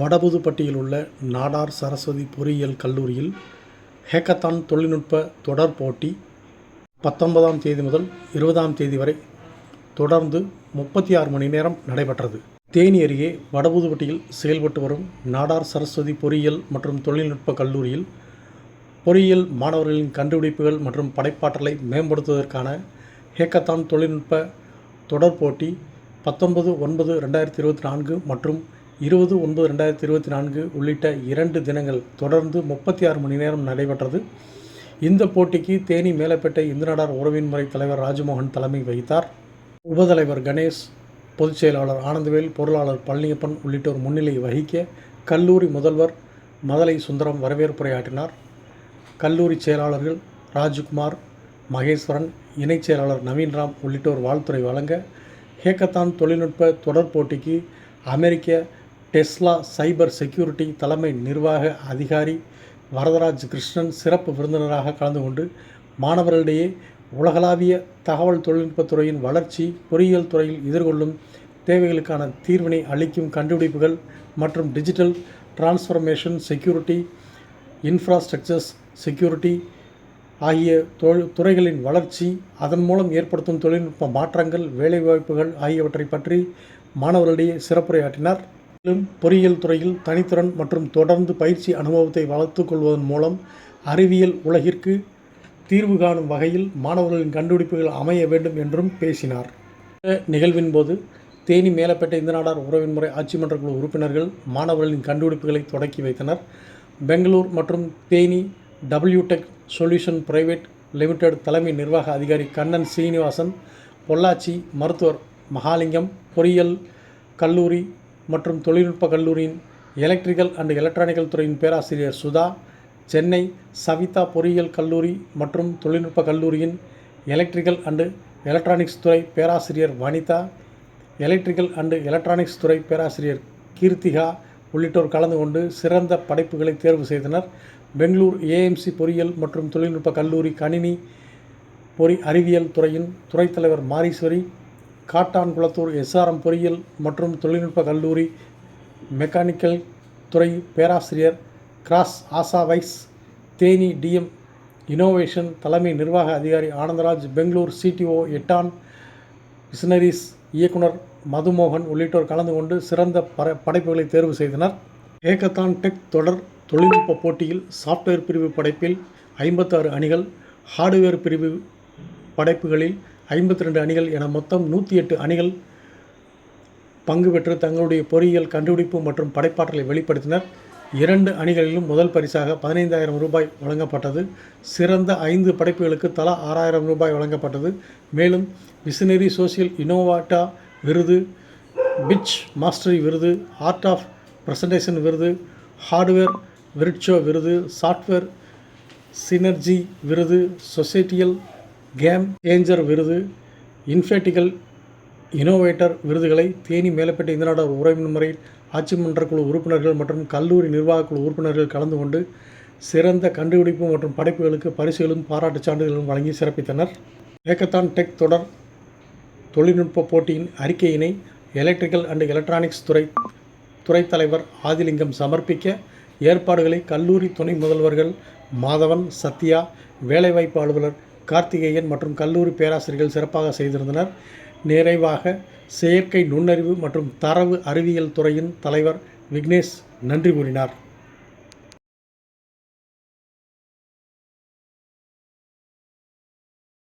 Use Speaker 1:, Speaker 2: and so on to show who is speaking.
Speaker 1: வடபுதுப்பட்டியில் உள்ள நாடார் சரஸ்வதி பொறியியல் கல்லூரியில் ஹேக்கத்தான் தொழில்நுட்ப தொடர் போட்டி பத்தொன்பதாம் தேதி முதல் இருபதாம் தேதி வரை தொடர்ந்து முப்பத்தி ஆறு மணி நேரம் நடைபெற்றது. தேனி அருகே வடபுதுப்பட்டியில் செயல்பட்டு வரும் நாடார் சரஸ்வதி பொறியியல் மற்றும் தொழில்நுட்ப கல்லூரியில் பொறியியல் மாணவர்களின் கண்டுபிடிப்புகள் மற்றும் படைப்பாற்றலை மேம்படுத்துவதற்கான ஹேக்கத்தான் தொழில்நுட்ப தொடர் போட்டி பத்தொன்பது ஒன்பது ரெண்டாயிரத்தி இருபத்தி நான்கு மற்றும் இருபது ஒன்பது ரெண்டாயிரத்தி இருபத்தி நான்கு உள்ளிட்ட இரண்டு தினங்கள் தொடர்ந்து முப்பத்தி ஆறு மணி நேரம் நடைபெற்றது. இந்த போட்டிக்கு தேனி மேலப்பேட்டை இந்துநாடார் உறவின் முறை தலைவர் ராஜமோகன் தலைமை வகித்தார். உபதலைவர் கணேஷ் பொதுச் செயலாளர் ஆனந்தவேல் பொருளாளர் பழனியப்பன் உள்ளிட்டோர் முன்னிலை வகிக்க கல்லூரி முதல்வர் மதலை சுந்தரம் வரவேற்புரையாற்றினார். கல்லூரி செயலாளர்கள் ராஜ்குமார் மகேஸ்வரன் இணைச் செயலாளர் நவீன்ராம் உள்ளிட்டோர் வாழ்த்துறை வழங்க ஹேக்கத்தான் தொழில்நுட்ப தொடர் போட்டிக்கு அமெரிக்க டெஸ்லா சைபர் செக்யூரிட்டி தலைமை நிர்வாக அதிகாரி வரதராஜ் கிருஷ்ணன் சிறப்பு விருந்தினராக கலந்து கொண்டு மாணவர்களிடையே உலகளாவிய தகவல் தொழில்நுட்பத்துறையின் வளர்ச்சி பொறியியல் துறையில் எதிர்கொள்ளும் தேவைகளுக்கான தீர்வினை அளிக்கும் கண்டுபிடிப்புகள் மற்றும் digital transformation security infrastructures security ஆகிய தொழில் துறைகளின் வளர்ச்சி அதன் மூலம் ஏற்படுத்தும் தொழில்நுட்ப மாற்றங்கள் வேலைவாய்ப்புகள் ஆகியவற்றை பற்றி மாணவர்களிடையே சிறப்புரையாற்றினார். மேலும் பொறியியல் துறையில் தனித்திறன் மற்றும் தொடர்ந்து பயிற்சி அனுபவத்தை வளர்த்துக்கொள்வதன் மூலம் அறிவியல் உலகிற்கு தீர்வு காணும் வகையில் மாணவர்களின் கண்டுபிடிப்புகள் அமைய வேண்டும் என்றும் பேசினார். நிகழ்வின் போது தேனி மேலப்பேட்டை இந்த நாடார் உறவின் முறை ஆட்சி மன்ற குழு உறுப்பினர்கள் மாணவர்களின் கண்டுபிடிப்புகளை தொடக்கி வைத்தனர். பெங்களூர் மற்றும் Theni W tech solution private limited தலைமை நிர்வாக அதிகாரி கண்ணன் சீனிவாசன் பொள்ளாச்சி மருத்துவர் மகாலிங்கம் பொறியியல் கல்லூரி மற்றும் தொழில்நுட்ப கல்லூரியின் எலக்ட்ரிக்கல் அண்ட் எலக்ட்ரானிக்கல் துறையின் பேராசிரியர் சுதா சென்னை சவிதா பொறியியல் கல்லூரி மற்றும் தொழில்நுட்ப கல்லூரியின் எலக்ட்ரிக்கல் அண்டு எலக்ட்ரானிக்ஸ் துறை பேராசிரியர் வனிதா எலக்ட்ரிக்கல் அண்டு எலக்ட்ரானிக்ஸ் துறை பேராசிரியர் கீர்த்திகா உள்ளிட்டோர் கலந்து கொண்டு சிறந்த படைப்புகளை தேர்வு செய்தனர். பெங்களூர் ஏஎம்சி பொறியியல் மற்றும் தொழில்நுட்ப கல்லூரி கணினி பொறி அறிவியல் துறையின் துறைத்தலைவர் மாரீஸ்வரி காட்டான்குளத்தூர் எஸ்ஆர்எம் பொறியியல் மற்றும் தொழில்நுட்ப கல்லூரி மெக்கானிக்கல் துறை பேராசிரியர் கிராஸ் ஆசா வைஸ் தேனி டிஎம் இனோவேஷன் தலைமை நிர்வாக அதிகாரி ஆனந்தராஜ் பெங்களூர் சிடிஓ எட்டான் மிஷனரிஸ் இயக்குனர் மதுமோகன் உள்ளிட்டோர் கலந்து கொண்டு சிறந்த பர படைப்புகளை தேர்வு செய்தனர். ஏகத்தான் டெக் தொடர் தொழில்நுட்ப போட்டியில் சாஃப்ட்வேர் பிரிவு படைப்பில் ஐம்பத்தாறு அணிகள் ஹார்ட்வேர் பிரிவு படைப்புகளில் ஐம்பத்தி ரெண்டு அணிகள் என மொத்தம் நூற்றி எட்டு அணிகள் பங்கு பெற்று தங்களுடைய பொறியியல் கண்டுபிடிப்பு மற்றும் படைப்பாற்றலை வெளிப்படுத்தினர். இரண்டு அணிகளிலும் முதல் பரிசாக பதினைந்தாயிரம் ரூபாய் வழங்கப்பட்டது. சிறந்த ஐந்து படைப்புகளுக்கு தலா ஆறாயிரம் ரூபாய் வழங்கப்பட்டது. மேலும் மிஷினரி சோசியல் இனோவாட்டா விருது பிச் மாஸ்டரி விருது ஆர்ட் ஆஃப் ப்ரெசன்டேஷன் விருது ஹார்ட்வேர் விருட்சோ விருது சாஃப்ட்வேர் சினர்ஜி விருது சொசைட்டியல் கேம் ஏஞ்சர் விருது இன்ஃபேட்டிகல் இனோவேட்டர் விருதுகளை தேனி மேலப்பேட்டை இந்து உறவின் முறையில் ஆட்சி மன்றக்குழு குழு உறுப்பினர்கள் மற்றும் கல்லூரி நிர்வாகக்குழு உறுப்பினர்கள் கலந்து கொண்டு சிறந்த கண்டுபிடிப்பு மற்றும் படைப்புகளுக்கு பரிசுகளும் பாராட்டுச் சான்றிதழ்களும் வழங்கி சிறப்பித்தனர். ஏக்கத்தான் டெக் தொடர் தொழில்நுட்ப போட்டியின் அறிக்கையினை எலக்ட்ரிக்கல் அண்ட் எலக்ட்ரானிக்ஸ் துறை துறைத் தலைவர் ஆதிலிங்கம் சமர்ப்பிக்க ஏற்பாடுகளை கல்லூரி துணை முதல்வர்கள் மாதவன் சத்யா வேலைவாய்ப்பு அலுவலர் கார்த்திகேயன் மற்றும் கல்லூரி பேராசிரியர்கள் சிறப்பாக செய்திருந்தனர். நிறைவாக செயற்கை நுண்ணறிவு மற்றும் தரவு அறிவியல் துறையின் தலைவர் விக்னேஷ் நன்றி கூறினார்.